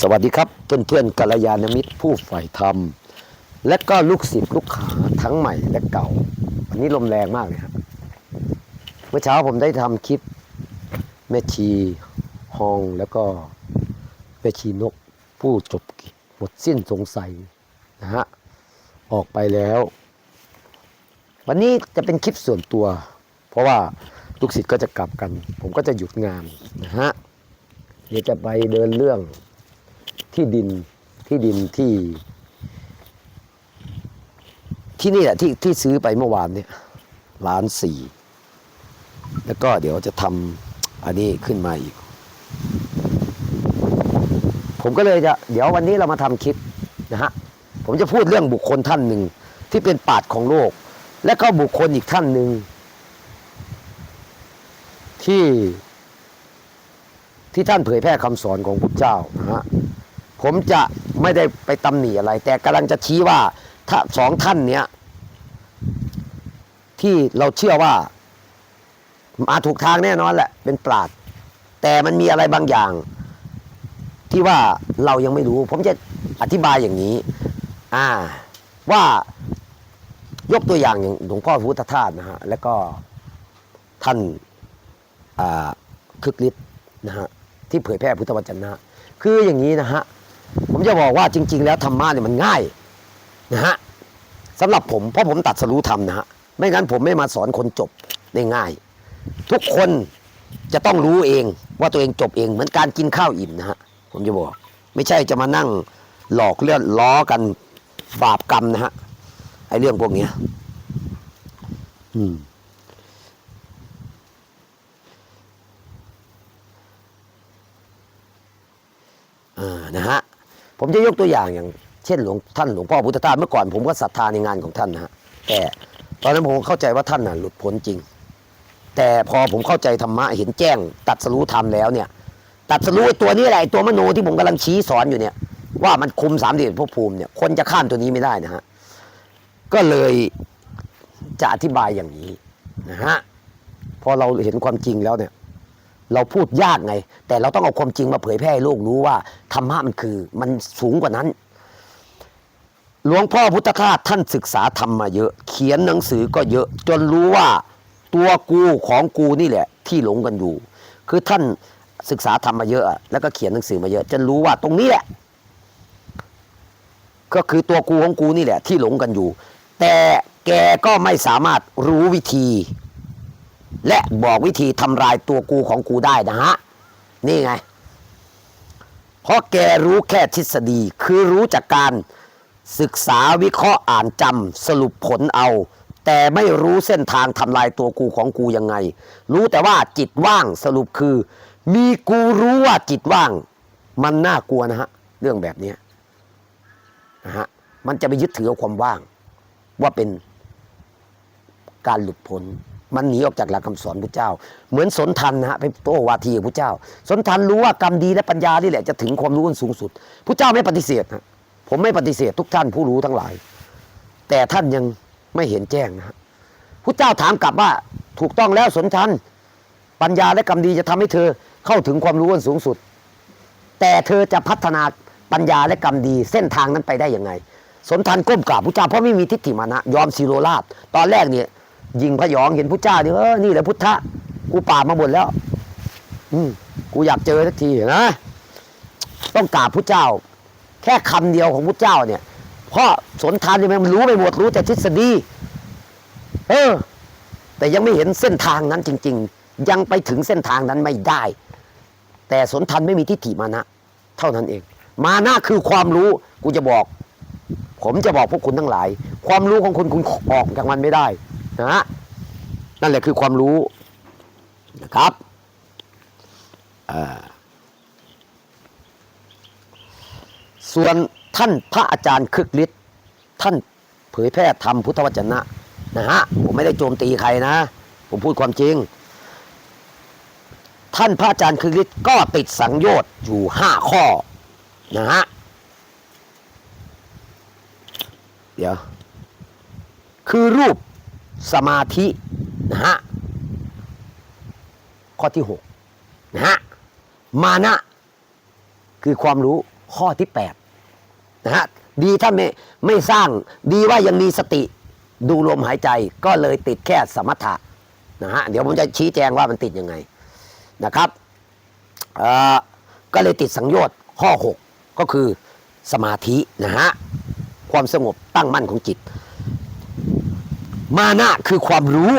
สวัสดีครับเพื่อนเพื่อนกัลยาณมิตรผู้ฝ่ายธรรม และก็ลูกศิษย์ลูกหาทั้งใหม่และเก่า วันนี้ลมแรงมากเลยครับ เมื่อเช้าผมได้ทำคลิปแม่ชีฮองแล้วก็แม่ชีนกผู้จบหมดสิ้นสงสัยนะฮะออกไปแล้ว วันนี้จะเป็นคลิปส่วนตัว เพราะว่าลูกศิษย์ก็จะกลับกัน ผมก็จะหยุดงานนะฮะเดี๋ยวจะไปเดินเรื่อง ที่ดินที่ดินที่ ที่นี่แหละที่ที่ซื้อไปเมื่อวานเนี่ยล้านสี่แล้วก็เดี๋ยวจะทำอันนี้ขึ้นมาอีก ผมก็เลยจะ เดี๋ยววันนี้เรามาทำคลิปนะฮะผมจะพูดเรื่องบุคคลท่านหนึ่งที่เป็นปาดของโลก และก็บุคคลอีกท่านหนึ่งที่ที่ท่านเผยแพร่คำสอนของพุทธเจ้านะฮะ ผมจะไม่ได้ไปตำหนิอะไร แต่กำลังจะชี้ว่าถ้าสองท่านเนี้ยที่เราเชื่อว่า มาถูกทางแน่นอนแหละ เป็นปราดแต่มันมีอะไรบางอย่าง ที่ว่าเรายังไม่รู้ ผมจะอธิบายอย่างนี้ อ่า ว่ายกตัวอย่างอย่างหลวงพ่อพุทธทาสนะฮะ แล้วก็ท่านคึกฤทธิ์นะฮะที่เผยแพร่พุทธวจนะ คืออย่างนี้นะฮะ ผมจะบอกว่าจริง ๆ แล้วธรรมะเนี่ยมันง่ายนะฮะสำหรับผมเพราะผมตัดสรู้ธรรมนะฮะไม่งั้นผมไม่มาสอนคนจบได้ง่าย ทุกคนจะต้องรู้เองว่าตัวเองจบเองเหมือนการกินข้าวอิ่มนะฮะผมจะบอก ไม่ใช่จะมานั่งหลอกเลื่อนล้อกันบาปกรรมนะฮะไอ้เรื่องพวกเนี้ยอืมอ่านะฮะ ผมจะยกตัวอย่างอย่าง เช่นหลวงท่านหลวงพ่อพุทธทาสเมื่อก่อนผมก็ศรัทธาในงานของท่านนะฮะแต่ตอนนั้นผมเข้าใจว่าท่านน่ะหลุดพ้นจริง แต่พอผมเข้าใจธรรมะเห็นแจ้ง ตัดสรู้ธรรมแล้วเนี่ย ตัดสรู้ตัวนี้แหละตัวมโนที่ผมกำลังชี้สอนอยู่เนี่ย ว่ามันคุมสามเดือนภพภูมิเนี่ยคนจะข้ามตัวนี้ไม่ได้นะฮะก็เลยจะอธิบายอย่างนี้นะฮะพอเราเห็นความจริงแล้วเนี่ย เราพูดยากไง แต่เราต้องเอาความจริงมาเผยแพร่ให้โลกรู้ว่าธรรมะมันคือ มันสูงกว่านั้น หลวงพ่อพุทธทาสท่านศึกษาธรรมมาเยอะ เขียนหนังสือก็เยอะ จนรู้ว่าตัวกูของกูนี่แหละ ที่หลงกันอยู่ คือท่านศึกษาธรรมมาเยอะแล้วก็เขียนหนังสือมาเยอะจนรู้ว่าตรงนี้แหละ ก็คือตัวกูของกูนี่แหละ ที่หลงกันอยู่ แต่แกก็ไม่สามารถรู้วิธี และบอกวิธีทำลายตัวกูของกูได้นะฮะ นี่ไง เพราะแกรู้แค่ทฤษฎี คือรู้จากการศึกษาวิเคราะห์อ่านจำสรุปผลเอา แต่ไม่รู้เส้นทางทำลายตัวกูของกูยังไง รู้แต่ว่าจิตว่างสรุปคือ มีกูรู้ว่าจิตว่าง มันน่ากลัวนะฮะ เรื่องแบบนี้นะฮะมันจะไปยึดถือความว่าง ว่าเป็นการหลุดพ้น มันหนีออกจากหลักคำสอนพระเจ้า เหมือนสนทันนะฮะไปโตวาทีพระเจ้า สนทันรู้ว่ากรรมดีและปัญญานี่แหละจะถึงความรู้อันสูงสุดพระเจ้าไม่ปฏิเสธนะผมไม่ปฏิเสธทุกท่านผู้รู้ทั้งหลาย แต่ท่านยังไม่เห็นแจ้งนะฮะพระเจ้าถามกลับว่าถูกต้องแล้วสนทันปัญญาและกรรมดีจะทำให้เธอเข้าถึงความรู้อันสูงสุด แต่เธอจะพัฒนาปัญญาและกรรมดี เส้นทางนั้นไปได้ยังไง สนทันก้มกราบพระเจ้าเพราะไม่มีทิฏฐิมานะยอมซีโรราบตอนแรกเนี่ย ยิงพยองเห็นพุทธเจ้านี่เออนี่แหละพุทธะกูปรามาหมดแล้ว อืมกูอยากเจอสักทีนะ ต้องกราบพุทธเจ้า แค่คำเดียวของพุทธเจ้าเนี่ยเพราะสนทานเนี่ยมันรู้ไปหมดรู้แต่ทฤษฎีเออ แต่ยังไม่เห็นเส้นทางนั้นจริง ๆ ยังไปถึงเส้นทางนั้นไม่ได้ แต่สนทันไม่มีทิฏฐิมานะ เท่านั้นเอง มานะคือความรู้กูจะบอก ผมจะบอกพวกคุณทั้งหลาย ความรู้ของคุณคุณออกจากมันไม่ได้ นะฮะนั่นแหละคือความรู้นะครับส่วนท่านพระอาจารย์คึกฤทธิ์ท่านเผยแพร่ธรรมพุทธวจนะนะฮะผมไม่ได้โจมตีใครนะ ผมพูดความจริง ท่านพระอาจารย์คึกฤทธิ์ก็ติดสังโยชน์อยู่ห้าข้อนะฮะเดี๋ยว คือรูป สมาธินะฮะข้อที่หกนะฮะมานะคือความรู้ข้อที่แปดนะฮะดีถ้าไม่ไม่สร้างดีว่ายังมีสติดูลมหายใจก็เลยติดแค่สมถะนะฮะเดี๋ยวผมจะชี้แจงว่ามันติดยังไงนะครับเอ่อก็เลยติดสังโยชน์ข้อ 6 ก็คือสมาธินะฮะความสงบตั้งมั่นของจิต มานะคือความรู้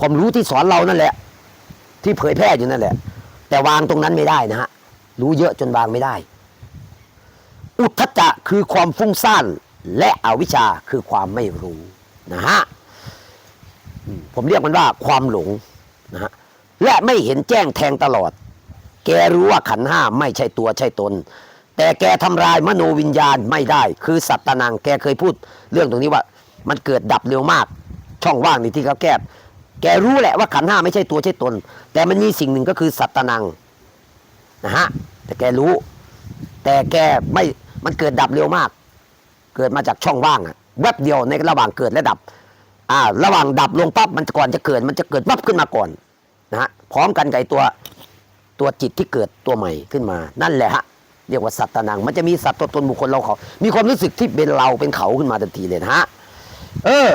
ความรู้ที่สอนเรานั่นแหละ ที่เผยแพร่อยู่นั่นแหละ แต่วางตรงนั้นไม่ได้นะฮะรู้เยอะจนวางไม่ได้ อุทธจจะคือความฟุ้งซ่านและอวิชชาคือความไม่รู้นะฮะผมเรียกมันว่าความหลงนะฮะและไม่เห็นแจ้งแทงตลอด แกรู้ว่าขันห้าไม่ใช่ตัวใช่ตน แต่แกทำลายมโนวิญญาณไม่ได้ คือสัตตนังแกเคยพูดเรื่องตรงนี้ว่า มันเกิดดับเร็วมาก ช่องว่างนี่ที่เขาแก้แกรู้แหละว่าขันห้าไม่ใช่ตัวใช่ตน แต่มันมีสิ่งหนึ่งก็คือสัตตนังนะฮะแต่แกรู้ แต่แกไม่มันเกิดดับเร็วมาก เกิดมาจากช่องว่างอะแวบเดียวในระหว่างเกิดและดับอ่าระหว่างดับลงปั๊บมันก่อนจะเกิด มันจะเกิดปั๊บขึ้นมาก่อนนะฮะพร้อมกันกับไอ้ตัวตัวจิตที่เกิดตัวใหม่ขึ้นมา นั่นแหละฮะเรียกว่าสัตตนัง มันจะมีสัตว์ตัวตนบุคคลเราเขา มีความรู้สึกที่เป็นเราเป็นเขาขึ้นมาทันทีเลยนะฮะ เออ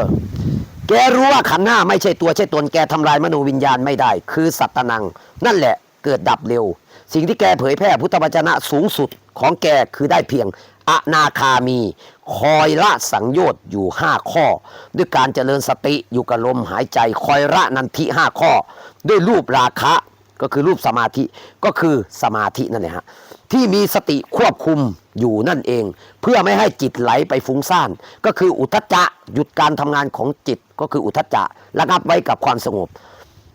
แกรู้ว่าขันหน้าไม่ใช่ตัวใช่ตนแกทำลายมโนวิญญาณไม่ได้ คือสัตตนัง นั่นแหละเกิดดับเร็ว สิ่งที่แกเผยแพร่พุทธวจนะสูงสุดของแกคือได้เพียงอนาคามี คอยละสังโยชน์อยู่ห้าข้อ ด้วยการเจริญสติอยู่กับลมหายใจ คอยละนันทิห้าข้อ ด้วยรูปราคะก็คือรูปสมาธิก็คือสมาธินั่นแหละฮะ ที่มีสติควบคุมอยู่นั่นเอง เพื่อไม่ให้จิตไหลไปฟุ้งซ่าน ก็คืออุทจจะหยุดการทำงานของจิตก็คืออุทจจะระงับไว้กับความสงบ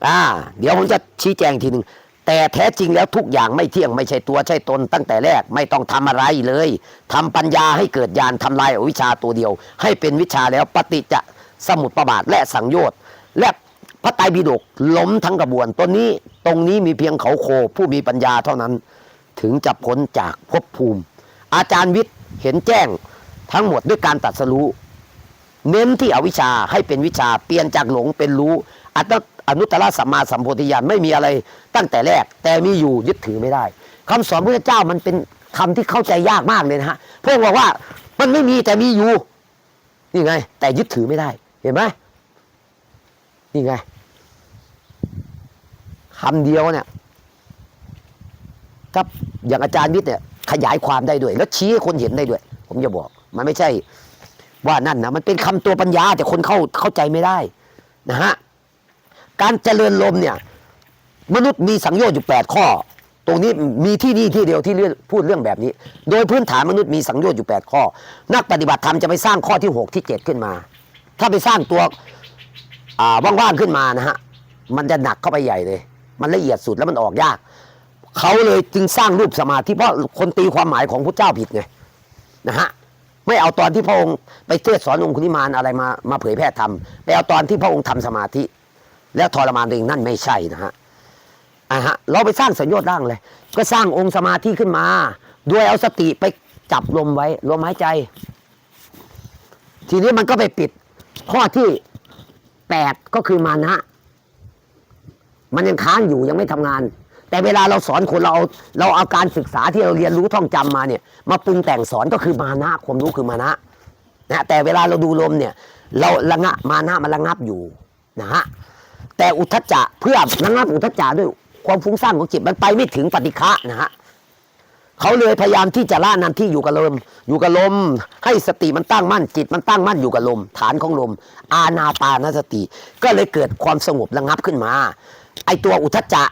อ่าเดี๋ยวผมจะชี้แจงทีหนึ่งแต่แท้จริงแล้วทุกอย่างไม่เที่ยงไม่ใช่ตัวใช่ตนตั้งแต่แรกไม่ต้องทำอะไรเลยทำปัญญาให้เกิดญาณทำลายอวิชชาตัวเดียว ให้เป็นวิชาแล้วปฏิจจสมุดประบาทและสังโยชน์และพระไตรปิฎกล้มทั้งกระบวนตัวนี้ตรงนี้มีเพียงเขาโคผู้มีปัญญาเท่านั้น ถึงจะพ้นจากภพภูมิ อาจารย์วิทย์เห็นแจ้งทั้งหมดด้วยการตัดสรู้ เน้นที่อวิชชาให้เป็นวิชาเปลี่ยนจากหลงเป็นรู้อัตอนุตตรสัมมาสัมโพธิญาณไม่มีอะไรตั้งแต่แรก แต่มีอยู่ยึดถือไม่ได้คำสอนพระเจ้ามันเป็นคำที่เข้าใจยากมากเลยนะฮะพวกบอกว่ามันไม่มีแต่มีอยู่นี่ไง แต่ยึดถือไม่ได้ เห็นไหมนี่ไงคำเดียวเนี่ย กับอย่างอาจารย์วิทย์เนี่ยขยายความได้ด้วย แล้วชี้ให้คนเห็นได้ด้วย ผมจะบอก มันไม่ใช่ ว่านั่นนะมันเป็นคำตัวปัญญา แต่คนเข้าเข้าใจไม่ได้นะฮะการเจริญลมเนี่ย มนุษย์มีสังโยชน์อยู่แปดข้อ ตรงนี้มีที่นี่ที่เดียวที่เรื่องพูดเรื่องแบบนี้ โดยพื้นฐานมนุษย์มีสังโยชน์อยู่แปดข้อ นักปฏิบัติธรรมจะไปสร้างข้อที่หกที่เจ็ดขึ้นมา ถ้าไปสร้างตัวอ่าว่างๆขึ้นมานะฮะมันจะหนักเข้าไปใหญ่เลย มันละเอียดสุดแล้วมันออกยาก เขาเลยจึงสร้างรูปสมาธิเพราะคนตีความหมายของพระเจ้าผิดไงนะฮะไม่เอาตอนที่พระองค์ไปเทศสอนองคุลิมานอะไรมามาเผยแพร่ธรรมไปเอาตอนที่พระองค์ทำสมาธิ แล้วทรมานเองนั่นไม่ใช่นะฮะอะฮะเราไปสร้างสัญญาร่างเลย ก็สร้างองค์สมาธิขึ้นมาด้วยเอาสติไปจับลมไว้ลมหายใจ ทีนี้มันก็ไปปิดข้อที่แปดก็คือมานะ มันยังค้างอยู่ยังไม่ทำงาน แต่เวลาเราสอนคนเราเอาเราเอาการศึกษาที่เราเรียนรู้ท่องจำมาเนี่ยมาปรุงแต่งสอนก็คือมานะความรู้คือมานะนะแต่เวลาเราดูลมเนี่ยเราระงะมานะมันระงับอยู่นะฮะแต่อุทจจะเพื่อระงับอุทจจะด้วยความฟุ้งซ่านของจิตมันไปไม่ถึงปฏิฆะนะฮะเขาเลยพยายามที่จะละนันที่อยู่กับลมอยู่กับลม ให้สติมันตั้งมั่นจิตมันตั้งมั่นอยู่กับลม ฐานของลม อาณาปานสติ ก็เลยเกิดความสงบระงับขึ้นมา ไอตัวอุทจจะ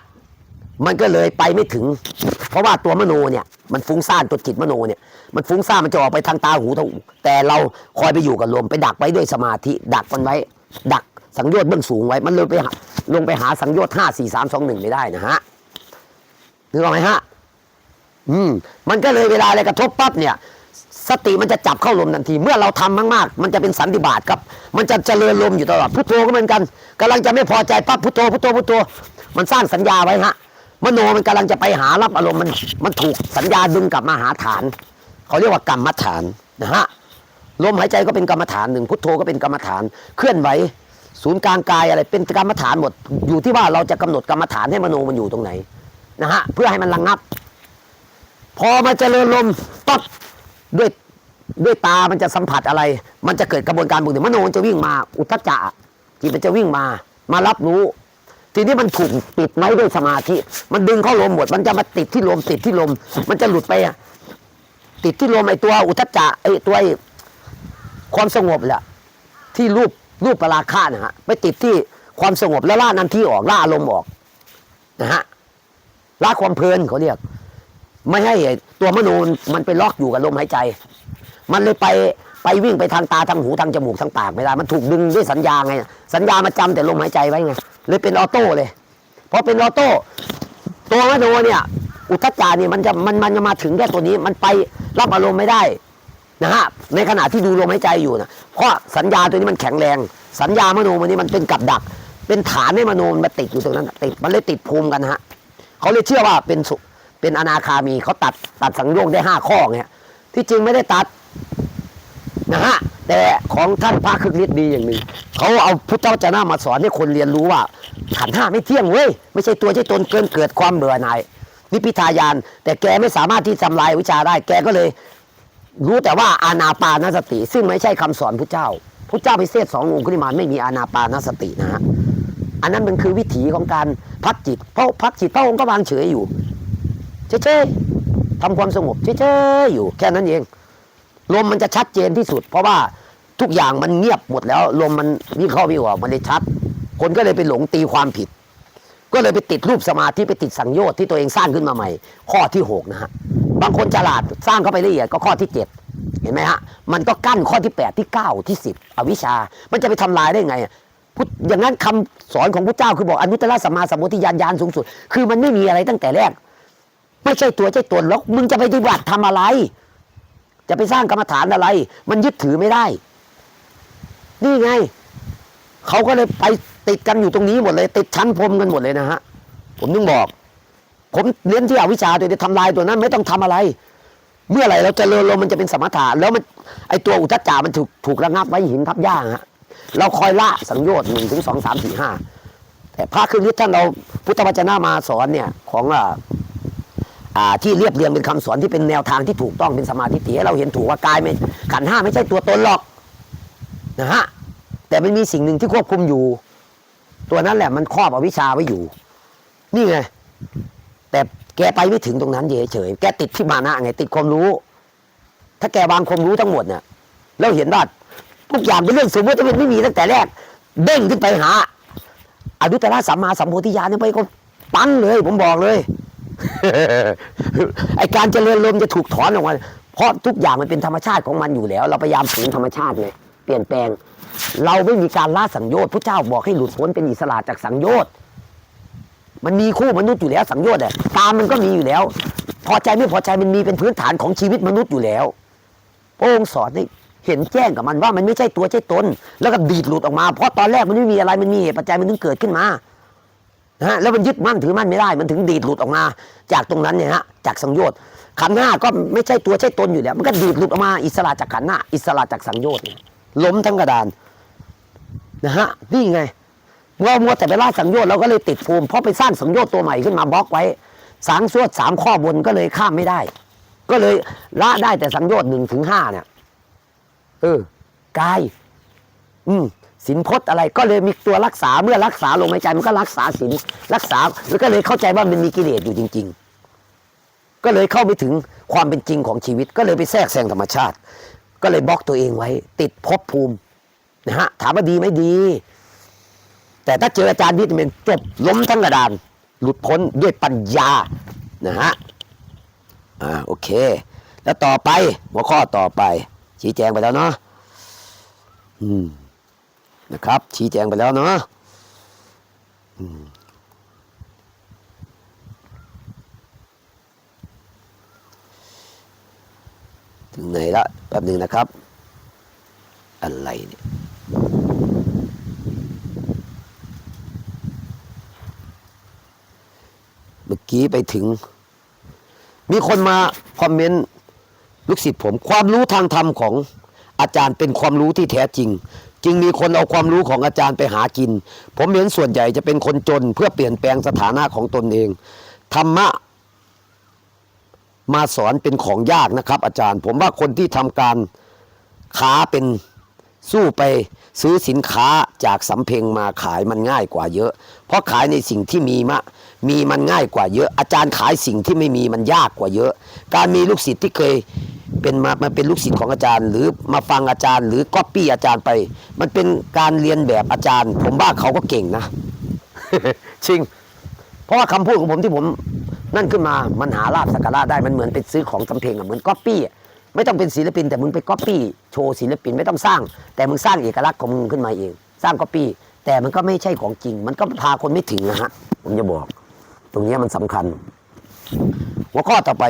มันก็เลยไปไม่ถึง เพราะว่าตัวมโนเนี่ยมันฟุ้งซ่านตัวจิตมโนเนี่ยมันฟุ้งซ่านมันจะออกไปทางตาหูทางหูแต่เราคอยไปอยู่กับลมไปดักไว้ด้วยสมาธิ ดักมันไว้ ดักสังโยชน์เบื้องสูงไว้ มันเลยไปหาลงไปหาสังโยชน์ห้าสี่สามสองหนึ่งไม่ได้นะฮะนึกออกไหมฮะอืมมันก็เลยเวลาอะไรกระทบปั๊บเนี่ย สติมันจะจับเข้าลมทันที เมื่อเราทำมากๆ มันจะเป็นสันติบาตครับ มันจะเจริญลมอยู่ตลอดพุทโธก็เหมือนกันกำลังจะไม่พอใจปั๊บพุทโธพุทโธพุทโธมันสร้างสัญญาไว้ฮะ มโนมันกำลังจะไปหารับอารมณ์มันมันถูกสัญญาดึงกลับมาหาฐานเขาเรียกว่ากรรมฐานนะฮะลมหายใจก็เป็นกรรมฐานหนึ่งพุทโธก็เป็นกรรมฐาน เคลื่อนไหวศูนย์กลางกายอะไรเป็นกรรมฐานหมด อยู่ที่ว่าเราจะกำหนดกรรมฐานให้มโนมันอยู่ตรงไหนนะฮะเพื่อให้มันระงงับ พอมาเจริญลมปั๊บด้วยด้วยตามันจะสัมผัสอะไร มันจะเกิดกระบวนการบุญมโนมันจะวิ่งมา อุทจจะจิตมันจะวิ่งมา มารับรู้ ทีนี้มันถูกปิดไว้ด้วยสมาธิ มันดึงเข้าลมหมด มันจะมาติดที่ลมติดที่ลม มันจะหลุดไปอะติดที่ลมไอตัวอุทจจะไอตัวความสงบแหละที่รูปรูปปราคานะฮะไปติดที่ความสงบแล้วล่านันที่ออกล่าอารมณ์ออกนะฮะล่าความเพลินเขาเรียกไม่ให้ตัวมโนมันไปล็อกอยู่กับลมหายใจ มันเลยไป ไปวิ่งไปทางตาทางหูทางจมูกทางปากไม่ได้มันถูกดึงด้วยสัญญาไง สัญญามาจำแต่ลมหายใจไว้ไงเลยเป็นออโต้เลยพอเป็นออโต้ตัวมโนเนี่ย อุทธัจจานี่มันจะมันมันจะมาถึงแค่ตัวนี้มันไปรับอารมณ์ไม่ได้นะฮะในขณะที่ดูลมหายใจอยู่นะเพราะสัญญาตัวนี้มันแข็งแรง สัญญามโนมันนี้มันเป็นกับดัก เป็นฐานให้มโนมันมาติดอยู่ตรงนั้นติดมันเลยติดภูมิกันฮะเขาเลยเชื่อว่าเป็นสุเป็นอนาคามีเขาตัดตัดสังโยชน์ได้ห้าข้อไงที่จริงไม่ได้ตัด นะฮะแต่ของท่านพระคึกฤทธิ์ดีอย่างหนึ่งเขาเอาพุทธวจนะมาสอนให้คนเรียนรู้ว่าขันห้าไม่เที่ยงเว้ยไม่ใช่ตัวใช่ตนเกินเกิดความเบื่อหน่ายนิพพิทายาน แต่แกไม่สามารถที่ทำลายวิชาได้ แกก็เลย รู้แต่ว่าอานาปานสติ ซึ่งไม่ใช่คำสอนพระเจ้าพระเจ้าพิเศษสององค์คุริมานไม่มีอานาปานสตินะฮะอันนั้นมันคือวิถีของการพักจิตเพราะพักจิตพระองค์ก็วางเฉยอยู่เฉยๆทำความสงบเฉยๆอยู่แค่นั้นเอง ลมมันจะชัดเจนที่สุด เพราะว่าทุกอย่างมันเงียบหมดแล้ว ลมมันวิเข้าวิ่งออกมันเลยชัด คนก็เลยไปหลงตีความผิด ก็เลยไปติดรูปสมาธิไปติดสังโยชน์ที่ตัวเองสร้างขึ้นมาใหม่ ข้อที่หกนะฮะบางคนฉลาดสร้างเข้าไปละเอียดก็ข้อที่เจ็ดเห็นไหมฮะมันก็กั้นข้อที่แปดที่เก้าที่สิบอวิชชา มันจะไปทำลายได้ไงพุทธอย่างนั้นคำสอนของพระเจ้าคือบอกอนุตตรสัมมาสัมโพธิญาณญาณสูงสุด คือมันไม่มีอะไรตั้งแต่แรก ไม่ใช่ตัวใช่ตนแล้วมึงจะไปปฏิบัติทำอะไร จะไปสร้างกรรมฐานอะไร มันยึดถือไม่ได้ นี่ไง เขาก็เลยไปติดกันอยู่ตรงนี้หมดเลย ติดชั้นพรมกันหมดเลยนะฮะ ผมนึงบอก ผมเรียนที่อวิชชาตัวนี้ทำลายตัวนั้น ไม่ต้องทำอะไร เมื่อไหร่เราเริญลมมันจะเป็นสมถะแล้วมันไอตัวอุทจจามันถูกถูกระงับไว้หินทับหญ้าฮะเราคอยละสังโยชน์หนึ่งถึงสองสามสี่ห้าแต่พระคือฤทธิ์ท่านเราพุทธวจนะมาสอนเนี่ย ของอ่า ที่เรียบเรียงเป็นคำสอนที่เป็นแนวทางที่ถูกต้องเป็นสมาธิให้เราเห็นถูกว่ากายไม่ขันห้าไม่ใช่ตัวตนหรอกนะฮะแต่มันมีสิ่งหนึ่งที่ควบคุมอยู่ ตัวนั้นแหละมันครอบอวิชชาไว้อยู่ นี่ไงแต่แกไปไม่ถึงตรงนั้นเฉยๆแกติดที่มานะไงติดความรู้ ถ้าแกวางความรู้ทั้งหมดเนี่ยแล้วเห็นว่าทุกอย่างเป็นเรื่องสมมติมันไม่มีตั้งแต่แรก เด้งขึ้นไปหาอนุตตรสัมมาสัมโพธิญาณเนี่ยไปก็ปั้นเลย ผมบอกเลย ไอการเจริญลมจะถูกถอนออกมาเพราะทุกอย่างมันเป็นธรรมชาติของมันอยู่แล้ว เราพยายามฝืนธรรมชาติไงเปลี่ยนแปลง เราไม่มีการละสังโยชน์พระเจ้าบอกให้หลุดพ้นเป็นอิสระจากสังโยชน์มันมีคู่มนุษย์อยู่แล้วสังโยชน์เนี่ยตามมันก็มีอยู่แล้ว พอใจไม่พอใจมันมีเป็นพื้นฐานของชีวิตมนุษย์อยู่แล้วพระองค์สอนให้เห็นแจ้งกับมันว่ามันไม่ใช่ตัวใช่ตน แล้วก็ดีดหลุดออกมา เพราะตอนแรกมันไม่มีอะไรมันมีเหตุปัจจัยมันถึงเกิดขึ้นมา นะฮะแล้วมันยึดมั่นถือมั่นไม่ได้ มันถึงดีดหลุดออกมา จากตรงนั้นเนี่ยฮะจากสังโยชน์ขันหน้าก็ไม่ใช่ตัวใช่ตนอยู่แล้ว มันก็ดีดหลุดออกมาอิสระจากขันหน้าอิสระจากสังโยชน์ล้มทั้งกระดานนะฮะนี่ไงมัวมัวแต่ไปล่าสังโยชน์เราก็เลยติดภูมิเพราะไปสร้างสังโยชน์ตัวใหม่ขึ้นมาบล็อกไว้สางสวดสามข้อบนก็เลยข้ามไม่ได้ ก็เลยละได้แต่สังโยชน์หนึ่งถึงห้าเนี่ยเออกาย อืม สินพจน์อะไรก็เลยมีตัวรักษาเมื่อรักษาลมหายใจมันก็รักษาสินรักษาแล้วก็เลยเข้าใจว่ามันมีกิเลสอยู่จริง ๆ ก็เลยเข้าไปถึงความเป็นจริงของชีวิต ก็เลยไปแทรกแซงธรรมชาติ ก็เลยบล็อกตัวเองไว้ ติดภพภูมินะฮะถามว่าดีไหมดี แต่ถ้าเจออาจารย์วิทย์เป็นจบล้มทั้งกระดาน หลุดพ้นด้วยปัญญานะฮะอ่าโอเค แล้วต่อไปหัวข้อต่อไป ชี้แจงไปแล้วเนาะอืม นะครับ ชี้แจงไปแล้วเนาะถึงไหนละแป๊บหนึ่งนะครับ อะไรเนี่ยเมื่อกี้ไปถึง มีคนมาคอมเมนต์ลูกศิษย์ผม ความรู้ทางธรรมของอาจารย์เป็นความรู้ที่แท้จริง จึงมีคนเอาความรู้ของอาจารย์ไปหากิน ผมเห็นส่วนใหญ่จะเป็นคนจนเพื่อเปลี่ยนแปลงสถานะของตนเองธรรมะมาสอนเป็นของยากนะครับ อาจารย์ ผมว่าคนที่ทำการค้าเป็นสู้ไปซื้อสินค้าจากสำเพ็งมาขายมันง่ายกว่าเยอะ เพราะขายในสิ่งที่มีมามีมันง่ายกว่าเยอะ อาจารย์ขายสิ่งที่ไม่มีมันยากกว่าเยอะ การมีลูกศิษย์ที่เคย เป็นมามาเป็นลูกศิษย์ของอาจารย์ หรือมาฟังอาจารย์ หรือก๊อปปี้อาจารย์ไป มันเป็นการเรียนแบบอาจารย์ ผมว่าเขาก็เก่งนะจริง เพราะว่าคำพูดของผมที่ผมนั่นขึ้นมามันหาลาบสักการะได้มันเหมือนไปซื้อของสำเพ็งอะเหมือนก๊อปปี้อะไม่ต้องเป็นศิลปิน แต่มึงไปก๊อปปี้โชว์ศิลปินไม่ต้องสร้าง แต่มึงสร้างเอกลักษณ์ของมึงขึ้นมาเอง สร้างก๊อปปี้แต่มันก็ไม่ใช่ของจริง มันก็พาคนไม่ถึงนะฮะผมจะบอก ตรงเนี้ยมันสำคัญ หัวข้อต่อไป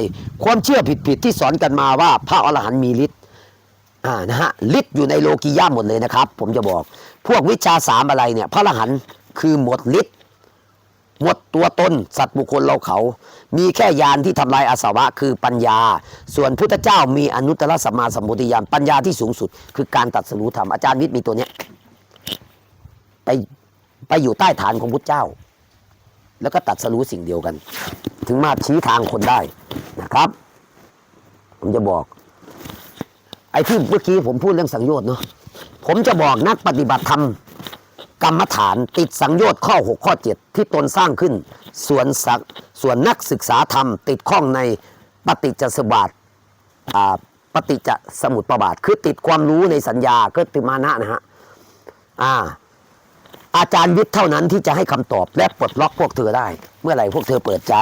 ความเชื่อผิดๆที่สอนกันมาว่าพระอรหันต์มีฤทธิ์อ่านะฮะฤทธิ์อยู่ในโลกียะหมดเลยนะครับ ผมจะบอก พวกวิชาสามอะไรเนี่ย พระอรหันต์คือหมดฤทธิ์หมดตัวตนสัตว์บุคคลเราเขา มีแค่ยานที่ทำลายอาสวะคือปัญญา ส่วนพุทธเจ้ามีอนุตตรสัมมาสัมพุทธญาณปัญญาที่สูงสุด คือการตัดสู้ธรรมอาจารย์วิทย์มีตัวเนี้ยไปไปอยู่ใต้ฐานของพุทธเจ้า แล้วก็ตัดสรู้สิ่งเดียวกัน ถึงมาชี้ทางคนได้นะครับ ผมจะบอก ไอ้ที่เมื่อกี้ผมพูดเรื่องสังโยชน์เนาะผมจะบอกนักปฏิบัติธรรมกรรมฐานติดสังโยชน์ข้อ 6 ข้อ 7 ที่ตนสร้างขึ้น ส่วนสักส่วนนักศึกษาธรรม ติดข้องในปฏิจจสมบาทอ่าปฏิจจสมุปบาท คือติดความรู้ในสัญญาก็ติมานะนะฮะอ่า อาจารย์วิทย์เท่านั้นที่จะให้คำตอบและปลดล็อกพวกเธอได้ เมื่อไหร่พวกเธอเปิดใจ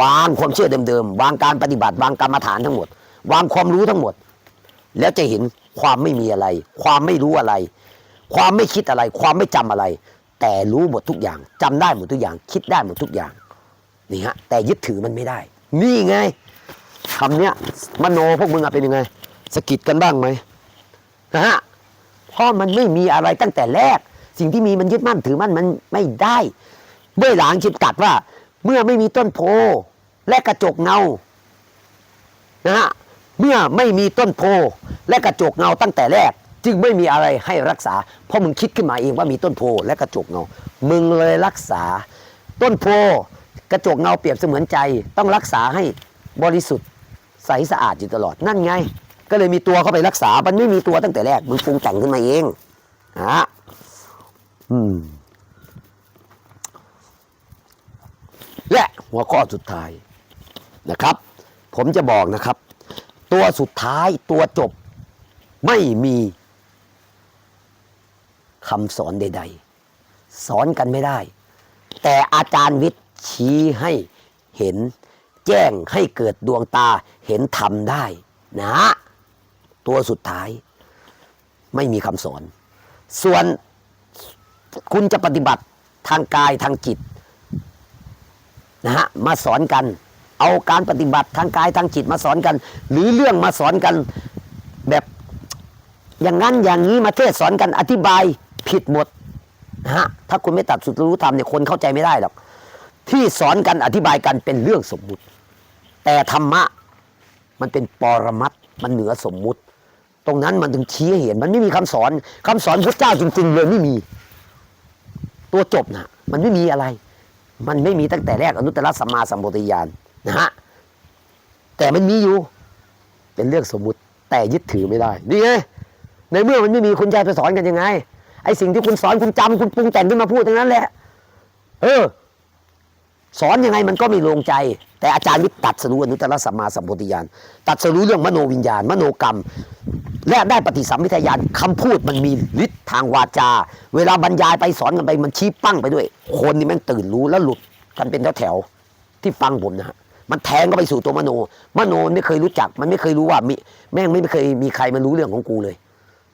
วางความเชื่อเดิมๆ วางการปฏิบัติ วางกรรมฐานทั้งหมด วางความรู้ทั้งหมด แล้วจะเห็นความไม่มีอะไร ความไม่รู้อะไร ความไม่คิดอะไร ความไม่จำอะไร แต่รู้หมดทุกอย่างจำได้หมดทุกอย่าง คิดได้หมดทุกอย่างนี่ฮะแต่ยึดถือมันไม่ได้ นี่ไงคำเนี้ยมโนพวกมึงเป็นยังไงสะกิดกันบ้างไหมนะฮะเพราะมันไม่มีอะไรตั้งแต่แรก สิ่งที่มีมันยึดมั่นถือมั่นมันไม่ได้เมื่อหลางคิดตัดว่า เมื่อไม่มีต้นโพและกระจกเงานะฮะเมื่อไม่มีต้นโพและกระจกเงาตั้งแต่แรก จึงไม่มีอะไรให้รักษา เพราะมึงคิดขึ้นมาเองว่ามีต้นโพและกระจกเงา มึงเลยรักษา ต้นโพกระจกเงาเปรียบเสมือนใจ ต้องรักษาให้บริสุทธิ์ใสสะอาดอยู่ตลอดนั่นไง ก็เลยมีตัวเข้าไปรักษา มันไม่มีตัวตั้งแต่แรก มึงปรุงแต่งขึ้นมาเองฮะ อืม และหัวข้อสุดท้ายนะครับ ผมจะบอกนะครับ ตัวสุดท้ายตัวจบไม่มีคำสอนใด ๆ สอนกันไม่ได้ แต่อาจารย์วิทย์ชี้ให้เห็นแจ้งให้เกิดดวงตาเห็นธรรมได้นะตัวสุดท้ายไม่มีคำสอน ส่วน คุณจะปฏิบัติทางกายทางจิตนะฮะมาสอนกัน เอาการปฏิบัติทางกายทางจิตมาสอนกัน หรือเรื่องมาสอนกันแบบอย่างนั้นอย่างนี้มาเทศสอนกันอธิบายผิดหมดนะฮะถ้าคุณไม่ตัดสุดรู้ธรรมเนี่ยคนเข้าใจไม่ได้หรอกที่สอนกันอธิบายกันเป็นเรื่องสมมุติ แต่ธรรมะมันเป็นปรมัตมันเหนือสมมุติ ตรงนั้นมันถึงชี้ให้เห็นมันไม่มีคำสอนคำสอนพระเจ้าจริง ๆ เลยไม่มี ตัวจบนะมันไม่มีอะไร มันไม่มีตั้งแต่แรกอนุตตรสัมมาสัมปวิยานนะฮะแต่มันมีอยู่ เป็นเรื่องสมมุติแต่ยึดถือไม่ได้นี่ไงในเมื่อมันไม่มีคุณจะไปสอนกันยังไงไอสิ่งที่คุณสอนคุณจำคุณปรุงแต่งขึ้นมาพูดทั้งนั้นแหละ เออ สอนยังไงมันก็ไม่ลงใจ แต่อาจารย์วิทย์ตัดสรู้อนุตตรสัมมาสัมปวิญญาณตัดสรู้เรื่องมโนวิญญาณ มโนกรรม และได้ปฏิสัมพิทยานคำพูดมันมีฤทธิ์ทางวาจา เวลาบรรยายไปสอนกันไปมันชี้ปั้งไปด้วย คนนี่แม่งตื่นรู้แล้วหลุดกันเป็นแถวๆที่ฟังผมนะฮะมันแทงก็ไปสู่ตัวมโน มโนไม่เคยรู้จัก มันไม่เคยรู้ว่ามีแม่งไม่เคยมีใครมารู้เรื่องของกูเลย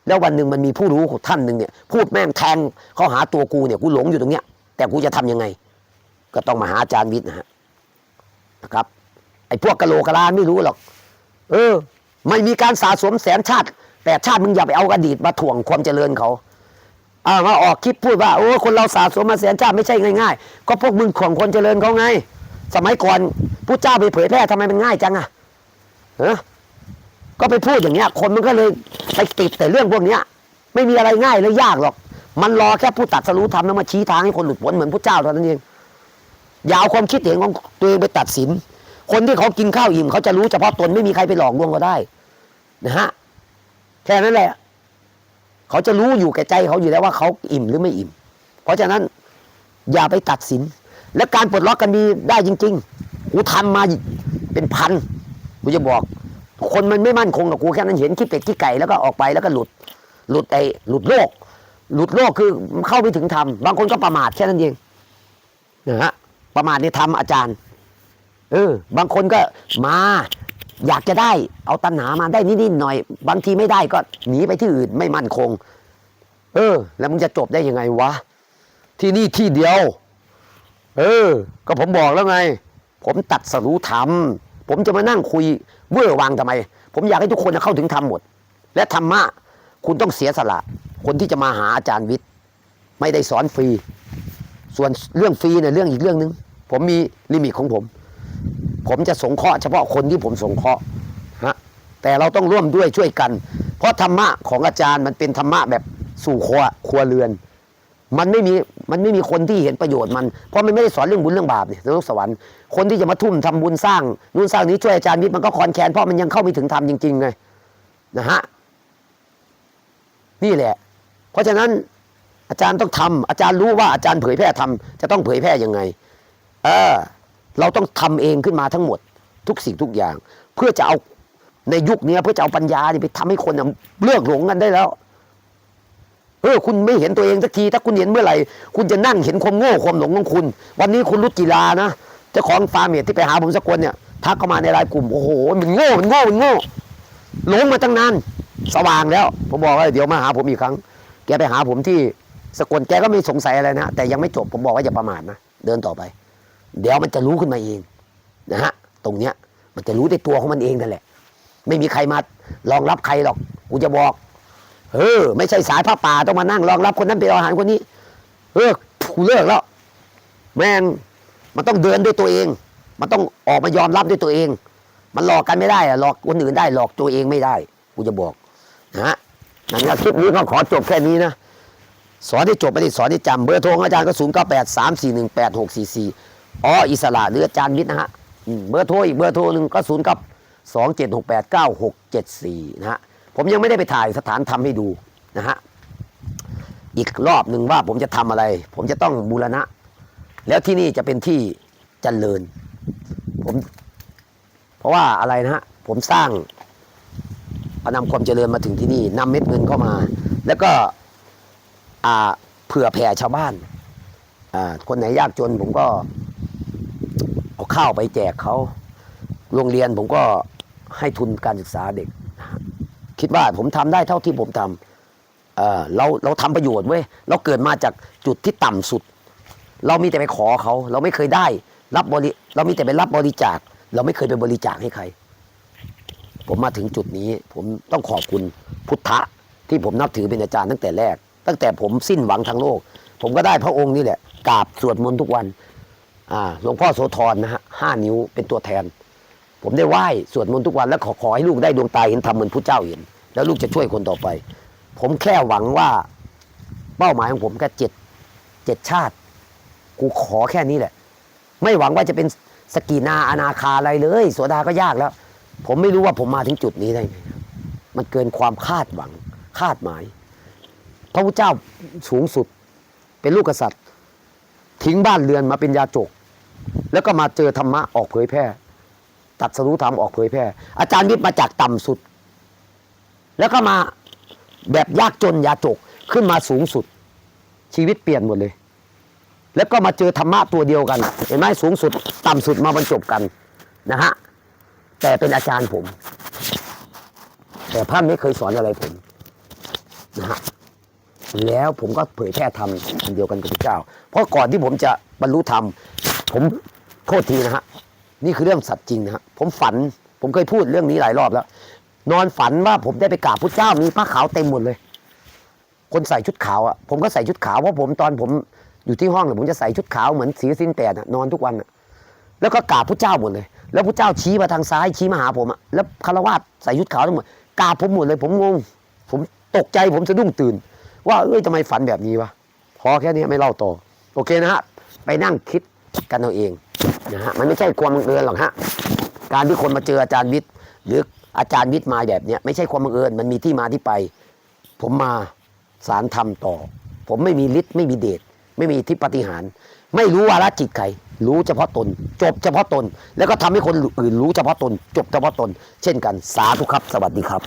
แล้ววันหนึ่งมันมีผู้รู้ท่านหนึ่งเนี่ยพูดแม่งแทงเข้าหาตัวกูเนี่ยกูหลงอยู่ตรงเนี้ยแต่กูจะทำยังไง ก็ต้องมาหาอาจารย์วิทย์นะฮะนะครับ ไอ้พวกกะโหลกกะลาไม่รู้หรอก เออ ไม่มีการสะสมแสนชาติแปดชาติมึงอย่าไปเอาอดีตมาถ่วงความเจริญเขาอ่ามาออกคลิปพูดว่าโอ้คนเราสะสมมาแสนชาติไม่ใช่ง่ายๆ ก็พวกมึงถ่วงคนเจริญเขาไง สมัยก่อนผู้เจ้าไปเผยแพร่ทำไมมันง่ายจังอะเออก็ไปพูดอย่างเงี้ย คนมันก็เลยไปติดแต่เรื่องพวกเนี้ย ไม่มีอะไรง่ายเลยยากหรอก มันรอแค่ผู้ตัดสรู้ธรรมแล้วมาชี้ทางให้คนหลุดพ้นเหมือนผู้เจ้าเท่านั้นเอง อย่าเอาความคิดเห็นของตัวเองไปตัดสิน คนที่เขากินข้าวอิ่มเขาจะรู้เฉพาะตนไม่มีใครไปหลอกลวงเขาได้ นะฮะแค่นั้นแหละ เขาจะรู้อยู่แก่ใจเขาอยู่แล้วว่าเขาอิ่มหรือไม่อิ่ม เพราะฉะนั้นอย่าไปตัดสิน และการปลดล็อกกันมีได้จริงๆกูทำมาเป็นพันกูจะบอก คนมันไม่มั่นคงกับกูแค่นั้นเห็นขี้เป็ดขี้ไก่แล้วก็ออกไปแล้วก็หลุด หลุดไอหลุดโลก หลุดโลกคือเข้าไม่ถึงธรรมบางคนก็ประมาทแค่นั้นเองนะฮะ ประมาทในธรรมอาจารย์ เออ บางคนก็มา อยากจะได้เอาตัณหามาได้นิดๆหน่อย บางทีไม่ได้ก็หนีไปที่อื่นไม่มั่นคง เออ แล้วมึงจะจบได้ยังไงวะ ที่นี่ที่เดียว เออ ก็ผมบอกแล้วไง ผมตัดสรู้ธรรมผมจะมานั่งคุยเมื่อวางทำไม ผมอยากให้ทุกคนเข้าถึงธรรมหมด และธรรมะคุณต้องเสียสละ คนที่จะมาหาอาจารย์วิทย์ ไม่ได้สอนฟรี ส่วนเรื่องฟรีเนี่ยเรื่องอีกเรื่องหนึ่ง ผมมีลิมิตของผม ผมจะสงเคราะห์เฉพาะคนที่ผมสงเคราะห์ฮะแต่เราต้องร่วมด้วยช่วยกัน เพราะธรรมะของอาจารย์มันเป็นธรรมะแบบสู่ครัวครัวเรือน มันไม่มีมันไม่มีคนที่เห็นประโยชน์มัน เพราะมันไม่ได้สอนเรื่องบุญเรื่องบาปเนี่ยนรกสวรรค์คนที่จะมาทุ่มทำบุญสร้างนู่นสร้างนี้ช่วยอาจารย์วิทย์มันก็คอนแคนเพราะมันยังเข้าไม่ถึงธรรมจริงๆไงนะฮะนี่แหละ เพราะฉะนั้นอาจารย์ต้องทำอาจารย์รู้ว่าอาจารย์เผยแพร่ทำจะต้องเผยแพร่ยังไง เออเราต้องทำเองขึ้นมาทั้งหมด ทุกสิ่งทุกอย่าง เพื่อจะเอาในยุคนี้เพื่อจะเอาปัญญานี่ไปทำให้คนน่ะเลิกหลงกันได้แล้วเออคุณไม่เห็นตัวเองสักที ถ้าคุณเห็นเมื่อไหร่ คุณจะนั่งเห็นความโง่ความหลงของคุณ วันนี้คุณรุจิลานะเจ้าของฟาร์มเมียที่ไปหาผมสักคนเนี่ยทักเข้ามาในไลน์กลุ่มโอ้โหมันโง่มันโง่มันโง่หลงมาตั้งนานสว่างแล้ว ผมบอกว่าเดี๋ยวมาหาผมอีกครั้ง แกไปหาผมที่สกลแกก็ไม่สงสัยอะไรนะแต่ยังไม่จบผมบอกว่าอย่าประมาทนะเดินต่อไป เดี๋ยวมันจะรู้ขึ้นมาเองนะฮะตรงเนี้ยมันจะรู้ในตัวของมันเองนั่นแหละ ไม่มีใครมารองรับใครหรอกกูจะบอก เออ ไม่ใช่สายผ้าป่าต้องมานั่งรองรับคนนั้นเป็นอาหารคนนี้ เออกูเลิกแล้ว แม่งมันต้องเดินด้วยตัวเอง มันต้องออกมายอมรับด้วยตัวเอง มันหลอกกันไม่ได้อะหลอกคนอื่นได้หลอกตัวเองไม่ได้กูจะบอกนะฮะนั่นก็คลิปนี้ก็ขอจบแค่นี้นะสอนที่จบไม่ได้สอนที่จำเบอร์โทรของอาจารย์ก็ศูนย์เก้าแปดสามสี่หนึ่งแปดหกสี่สี่ อ๋ออิสระหรืออาจารย์วิทย์นะฮะเบอร์โทรอีกเบอร์โทรหนึ่งก็ศูนย์กับสองเจ็ดหกแปดเก้าหกเจ็ดสี่นะฮะผมยังไม่ได้ไปถ่ายสถานทำให้ดูนะฮะอีกรอบหนึ่งว่าผมจะทำอะไร ผมจะต้องบูรณะ แล้วที่นี่จะเป็นที่เจริญ ผม เพราะว่าอะไรนะฮะผมสร้างเอานำความเจริญมาถึงที่นี่นำเม็ดเงินเข้ามา แล้วก็อ่าเผื่อแผ่ชาวบ้านอ่าคนไหนยากจนผมก็ เอาข้าวไปแจกเขา โรงเรียนผมก็ให้ทุนการศึกษาเด็ก คิดว่าผมทำได้เท่าที่ผมทำเเราเราทำประโยชน์เว้ย เราเกิดมาจากจุดที่ต่ำสุด เรามีแต่ไปขอเขา เราไม่เคยได้ รับบริ เรามีแต่ไปรับบริจาค เราไม่เคยไปบริจาคให้ใคร ผมมาถึงจุดนี้ ผมต้องขอบคุณพุทธะที่ผมนับถือเป็นอาจารย์ตั้งแต่แรก ตั้งแต่ผมสิ้นหวังทางโลก ผมก็ได้พระองค์นี่แหละกราบสวดมนต์ทุกวัน หลวงพ่อโสธรนะฮะห้านิ้วเป็นตัวแทน ผมได้ไหว้สวดมนต์ทุกวันแล้วขอขอให้ลูกได้ดวงตาเห็นธรรมเหมือนพระเจ้าเห็น แล้วลูกจะช่วยคนต่อไป ผมแค่หวังว่าเป้าหมายของผมแค่เจ็ดเจ็ดชาติ กูขอแค่นี้แหละ ไม่หวังว่าจะเป็นสกีนาอนาคาอะไรเลยโสดาก็ยากแล้ว ผมไม่รู้ว่าผมมาถึงจุดนี้ได้ไงมันเกินความคาดหวังคาดหมาย พระพุทธเจ้าสูงสุดเป็นลูกกษัตริย์ ทิ้งบ้านเรือนมาเป็นยาจก แล้วก็มาเจอธรรมะออกเผยแพร่ ตัดสรุธรรมออกเผยแพร่ อาจารย์วิทย์มาจากต่ำสุด แล้วก็มาแบบยากจนยาจกขึ้นมาสูงสุด ชีวิตเปลี่ยนหมดเลย แล้วก็มาเจอธรรมะตัวเดียวกัน เห็นไหมสูงสุด ต่ำสุดมาบรรจบกันนะฮะแต่เป็นอาจารย์ผม แต่พระไม่เคยสอนอะไรผมนะฮะแล้วผมก็เผยแพร่ธรรมอันเดียวกันกับพระเจ้า เพราะก่อนที่ผมจะบรรลุธรรม ผมโทษทีนะฮะนี่คือเรื่องสัตว์จริงนะฮะผมฝันผมเคยพูดเรื่องนี้หลายรอบแล้ว นอนฝันว่าผมได้ไปกราบพระเจ้ามีผ้าขาวเต็มหมดเลย คนใส่ชุดขาวอะผมก็ใส่ชุดขาวเพราะผมตอนผมอยู่ที่ห้องเนี่ยผมจะใส่ชุดขาวเหมือนสีสิ้นแปดอะนอนทุกวันอะแล้วก็กราบพระเจ้าหมดเลย แล้วพระเจ้าชี้มาทางซ้ายชี้มาหาผมอะแล้วคารวาสใส่ชุดขาวทั้งหมดกราบผมหมดเลย ผมงง ผมตกใจผมสะดุ้งตื่น ว่าเอ้ยทำไมฝันแบบนี้วะพอแค่นี้ไม่เล่าต่อโอเคนะฮะไปนั่งคิด กันเอาเองนะฮะมันไม่ใช่ความบังเอิญหรอกฮะการที่คนมาเจออาจารย์วิทย์ หรืออาจารย์วิทย์มาแบบเนี้ยไม่ใช่ความบังเอิญมันมีที่มาที่ไป ผมมาสารธรรมต่อ ผมไม่มีฤทธิ์ไม่มีเดชไม่มีทิพปฏิหาร ไม่รู้วาระจิตใครรู้เฉพาะตน จบเฉพาะตน แล้วก็ทำให้คนอื่นรู้เฉพาะตน จบเฉพาะตน เช่นกันสาธุครับ สวัสดีครับ